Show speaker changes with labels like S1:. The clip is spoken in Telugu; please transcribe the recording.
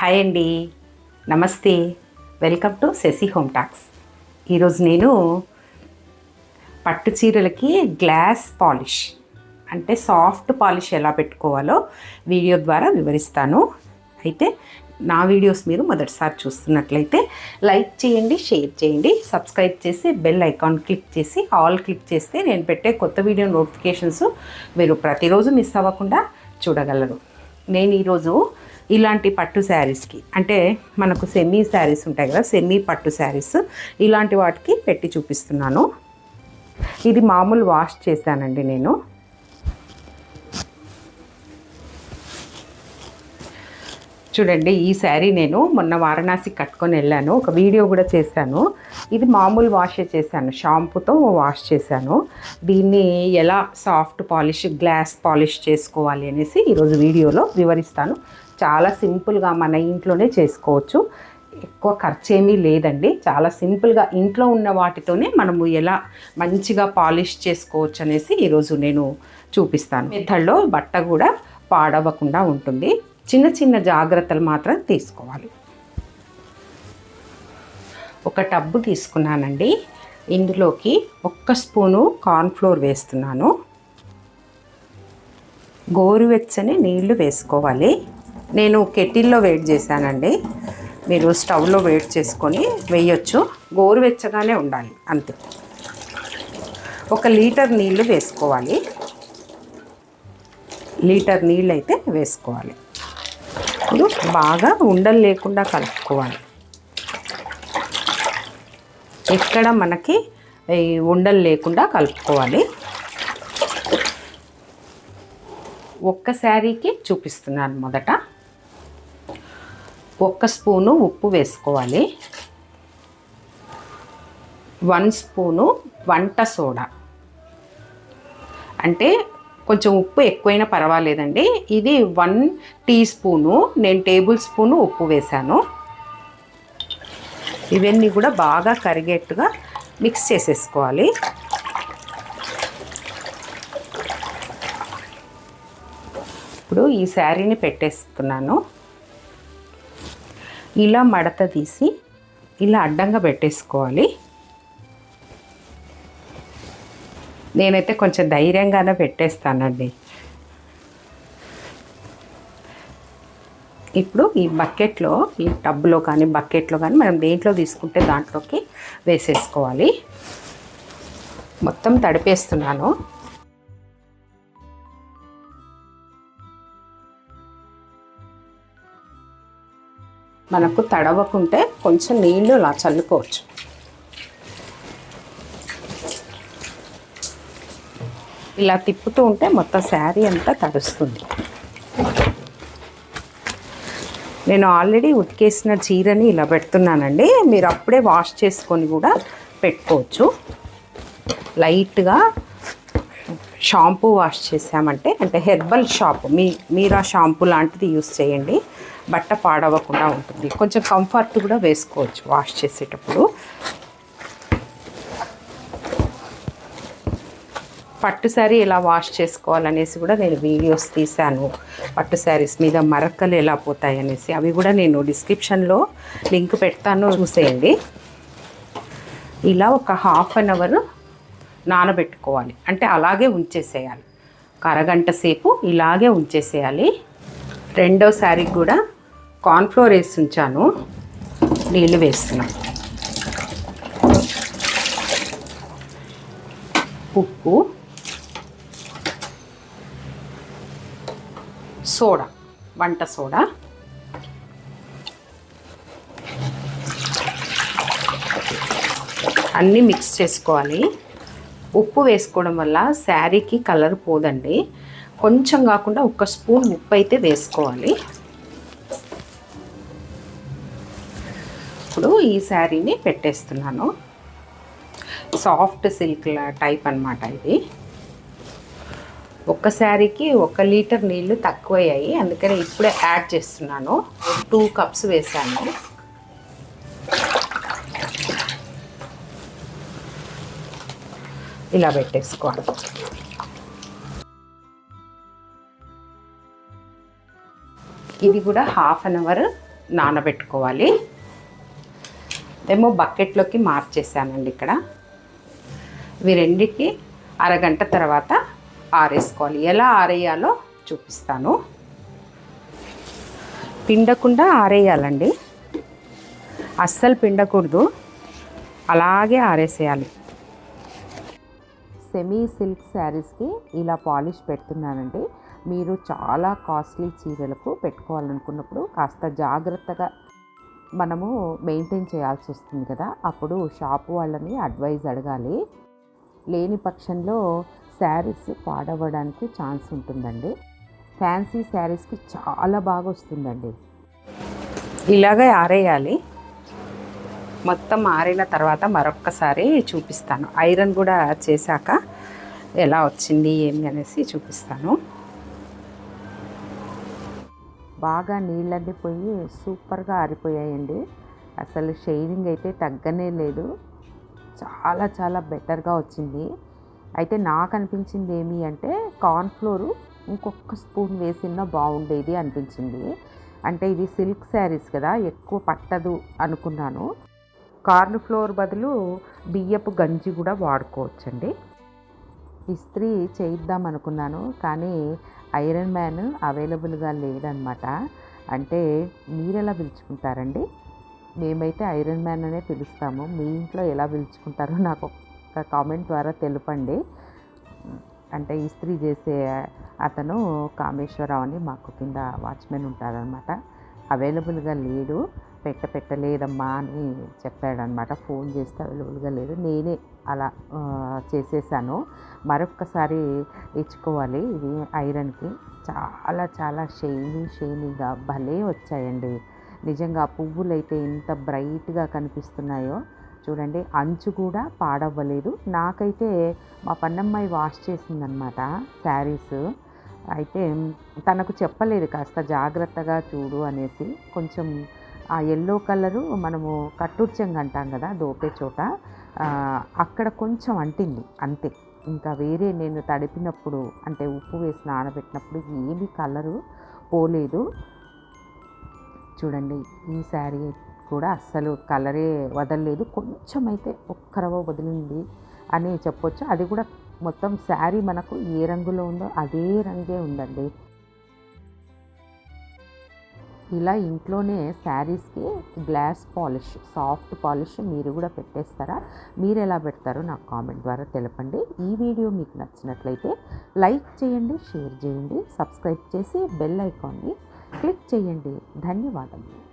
S1: హాయ్ అండి. నమస్తే. Welcome to Sashi home talks. ఈరోజు నేను పట్టు చీరలకి గ్లాస్ పాలిష్ అంటే సాఫ్ట్ పాలిష్ ఎలా పెట్టుకోవాలో వీడియో ద్వారా వివరిస్తాను. అయితే నా వీడియోస్ మీరు మొదటిసారి చూస్తున్నట్లయితే లైక్ చేయండి షేర్ చేయండి సబ్స్క్రైబ్ చేసి బెల్ ఐకాన్ క్లిక్ చేసి ఆల్ క్లిక్ చేస్తే నేను పెట్టే కొత్త వీడియో నోటిఫికేషన్స్ మీరు ప్రతిరోజు మిస్ అవ్వకుండా చూడగలరు. నేను ఈరోజు ఇలాంటి పట్టు శారీస్కి అంటే మనకు సెమీ శారీస్ ఉంటాయి కదా సెమీ పట్టు శారీస్. ఇలాంటి వాటికి పెట్టి చూపిస్తున్నాను. ఇది మామూలు వాష్ చేశానండి నేను. చూడండి ఈ శారీ నేను మొన్న వారణాసి కట్టుకొని వెళ్ళాను. ఒక వీడియో కూడా చేశాను. ఇది మామూలు వాషే చేశాను. షాంపూతో వాష్ చేశాను. దీన్ని ఎలా సాఫ్ట్ పాలిష్ గ్లాస్ పాలిష్ చేసుకోవాలి అనేసి ఈరోజు వీడియోలో వివరిస్తాను. చాలా సింపుల్గా మన ఇంట్లోనే చేసుకోవచ్చు. ఎక్కువ ఖర్చు ఏమీ లేదండి. చాలా సింపుల్గా ఇంట్లో ఉన్న వాటితోనే మనము ఎలా మంచిగా పాలిష్ చేసుకోవచ్చు అనేసి ఈరోజు నేను చూపిస్తాను. మెథడ్లో బట్ట కూడా పాడవకుండా ఉంటుంది. చిన్న చిన్న జాగ్రత్తలు మాత్రం తీసుకోవాలి. ఒక టబ్బు తీసుకున్నానండి. ఇందులోకి ఒక్క స్పూను కార్న్ఫ్లోర్ వేస్తున్నాను. గోరువెచ్చని నీళ్ళు వేసుకోవాలి. నేను కెటిల్లో వేడి చేశానండి. మీరు స్టవ్లో వేడి చేసుకొని వేయొచ్చు. గోరువెచ్చగానే ఉండాలి అంతే. ఒక లీటర్ నీళ్ళు వేసుకోవాలి. లీటర్ నీళ్ళు అయితే వేసుకోవాలి. ఇప్పుడు బాగా ఉండలు లేకుండా కలుపుకోవాలి. ఎక్కడ మనకి ఉండలు లేకుండా కలుపుకోవాలి. ఒక్క శారీకి చూపిస్తున్నాను మొదట. ఒక్క స్పూను ఉప్పు వేసుకోవాలి. వన్ స్పూను వంట సోడా. అంటే కొంచెం ఉప్పు ఎక్కువైనా పర్వాలేదండి. ఇది వన్ టీ స్పూను నేను టేబుల్ స్పూను ఉప్పు వేశాను. ఇవన్నీ కూడా బాగా కరిగేట్టుగా మిక్స్ చేసేసుకోవాలి. ఇప్పుడు ఈ శారీని పెట్టేస్తున్నాను ఇలా మడత తీసి ఇలా అడ్డంగా పెట్టేసుకోవాలి. నేనైతే కొంచెం ధైర్యంగానే పెట్టేస్తానండి. ఇప్పుడు ఈ బకెట్లో ఈ టబ్లో కానీ బకెట్లో కానీ మనం దేంట్లో తీసుకుంటే దాంట్లోకి వేసేసుకోవాలి. మొత్తం తడిపేస్తున్నాను. మనకు తడవకుంటే కొంచెం నీళ్ళు ఇలా చల్లుకోవచ్చు. ఇలా తిప్పుతూ ఉంటే మొత్తం శారీ అంతా తడుస్తుంది. నేను ఆల్రెడీ ఉతికేసిన చీరని ఇలా పెడుతున్నానండి. మీరు అప్పుడే వాష్ చేసుకొని కూడా పెట్టుకోవచ్చు. లైట్గా షాంపూ వాష్ చేసామంటే అంటే హెర్బల్ షాంపూ మీ మీరు ఆ షాంపూ లాంటిది యూస్ చేయండి. బట్ట పాడవకుండా ఉంటుంది. కొంచెం కంఫర్ట్ కూడా వేసుకోవచ్చు వాష్ చేసేటప్పుడు. పట్టు శారీ ఎలా వాష్ చేసుకోవాలనేసి కూడా నేను వీడియోస్ తీశాను. పట్టు శారీస్ మీద మరకలు ఎలా పోతాయి అనేసి అవి కూడా నేను డిస్క్రిప్షన్లో లింక్ పెడతాను చూసేయండి. ఇలా ఒక హాఫ్ అన్ అవర్ నానబెట్టుకోవాలి. అంటే అలాగే ఉంచేసేయాలి. ఒక అరగంట సేపు ఇలాగే ఉంచేసేయాలి. రెండో శారీకి కూడా కార్న్ఫ్లోర్ వేసి ఉంచాను నీళ్ళు వేస్తున్నాను ఉప్పు. సోడా వంట సోడా. అన్నీ మిక్స్ చేసుకోవాలి. ఉప్పు వేసుకోవడం వల్ల శారీకి కలర్ పోదండి. కొంచెం కాకుండా ఒక స్పూన్ ఉప్పు అయితే వేసుకోవాలి. ఇప్పుడు ఈ శారీని పెట్టేస్తున్నాను. సాఫ్ట్ సిల్క్ టైప్ అనమాట ఇది. ఒక్క శారీకి ఒక లీటర్ నీళ్ళు తక్కువయ్యాయి. అందుకని ఇప్పుడే యాడ్ చేస్తున్నాను. టూ కప్స్ వేసాను ఇలా పెట్టేసుకోవాలి. ఇది కూడా హాఫ్ అన్ అవర్ నానబెట్టుకోవాలి. ఏమో బకెట్లోకి మార్చేసానండి ఇక్కడ. ఇవి రెండికి అరగంట తర్వాత ఆరేసుకోవాలి. ఎలా ఆరేయాలో చూపిస్తాను. పిండకుండా ఆరేయాలండి. అస్సలు పిండకూడదు. అలాగే ఆరేసేయాలి. సెమీ సిల్క్ శారీస్కి ఇలా పాలిష్ పెడుతున్నానండి. మీరు చాలా కాస్ట్లీ చీరలకు పెట్టుకోవాలనుకున్నప్పుడు కాస్త జాగ్రత్తగా మనము మెయింటైన్ చేయాల్సి వస్తుంది కదా. అప్పుడు షాప్ వాళ్ళని అడ్వైజ్ అడగాలి. లేని పక్షంలో శారీస్ పాడవడానికి ఛాన్స్ ఉంటుందండి. ఫ్యాన్సీ శారీస్కి చాలా బాగా వస్తుందండి. ఇలాగే ఆరేయాలి. మొత్తం ఆరిన తర్వాత మరొక్కసారి చూపిస్తాను. ఐరన్ కూడా చేశాక ఎలా వచ్చింది ఏమి అనేసి చూపిస్తాను. బాగా నీళ్ళన్నీ పోయి సూపర్గా ఆరిపోయాయండి. అసలు షైనింగ్ అయితే తగ్గనే లేదు. చాలా చాలా బెటర్గా వచ్చింది. అయితే నాకు అనిపించింది ఏమి అంటే కార్న్ఫ్లోరు ఇంకొక స్పూన్ వేసినా బాగుండేది అనిపించింది. అంటే ఇది సిల్క్ శారీస్ కదా ఎక్కువ పట్టదు అనుకున్నాను. కార్న్ ఫ్లోర్ బదులు బియ్యపు గంజి కూడా వాడుకోవచ్చండి. ఇస్త్రీ చేయిద్దాం అనుకున్నాను కానీ ఐరన్ మ్యాన్ అవైలబుల్గా లేదనమాట అంటే మీరు ఎలా పిలుచుకుంటారండి? మేమైతే ఐరన్ మ్యాన్ అనే పిలుస్తాము. మీ ఇంట్లో ఎలా పిలుచుకుంటారో నాకు ఒక కామెంట్ ద్వారా తెలుపండి. అంటే ఇస్త్రీ చేసే అతను కామేశ్వరరావు అని మాకు కింద వాచ్మెన్ ఉంటారనమాట. అవైలబుల్గా లేడు. పెట్ట పెట్టలేదమ్మా అని చెప్పాడనమాట. ఫోన్ చేస్తే అవైలబుల్గా లేదు. నేనే అలా చేసేసాను. మరొక్కసారి ఇచ్చుకోవాలి ఇది ఐరన్కి చాలా చాలా షైనీ షైనీగా భలే వచ్చాయండి. నిజంగా పువ్వులు అయితే ఎంత బ్రైట్గా కనిపిస్తున్నాయో. చూడండి అంచు కూడా పాడవ్వలేదు. నాకైతే మా పన్నమ్మాయి వాష్ చేసిందనమాట శారీస్. అయితే తనకు చెప్పలేదు కాస్త జాగ్రత్తగా చూడు అనేసి. కొంచెం ఆ ఎల్లో కలరు మనము కట్టుర్చంగా అంటాం కదా దోపే చోట. అక్కడ కొంచెం అంటింది అంతే. ఇంకా వేరే నేను తడిపినప్పుడు అంటే ఉప్పు వేసి నానబెట్టినప్పుడు ఏమీ కలరు పోలేదు. చూడండి ఈ శారీ కూడా అస్సలు కలరే వదలలేదు. కొంచెం అయితే ఒక్కరవ వదిలింది అని చెప్పొచ్చు. అది కూడా మొత్తం శారీ మనకు ఏ రంగులో ఉందో అదే రంగే ఉందండి. ఇలా ఇంట్లోనే శారీస్కి గ్లాస్ పాలిష్ సాఫ్ట్ పాలిష్ మీరు కూడా పెట్టేస్తారా? మీరు ఎలా పెడతారో నాకు కామెంట్ ద్వారా తెలపండి. ఈ వీడియో మీకు నచ్చినట్లయితే లైక్ చేయండి షేర్ చేయండి సబ్స్క్రైబ్ చేసి బెల్ ఐకాన్ని క్లిక్ చేయండి. ధన్యవాదములు.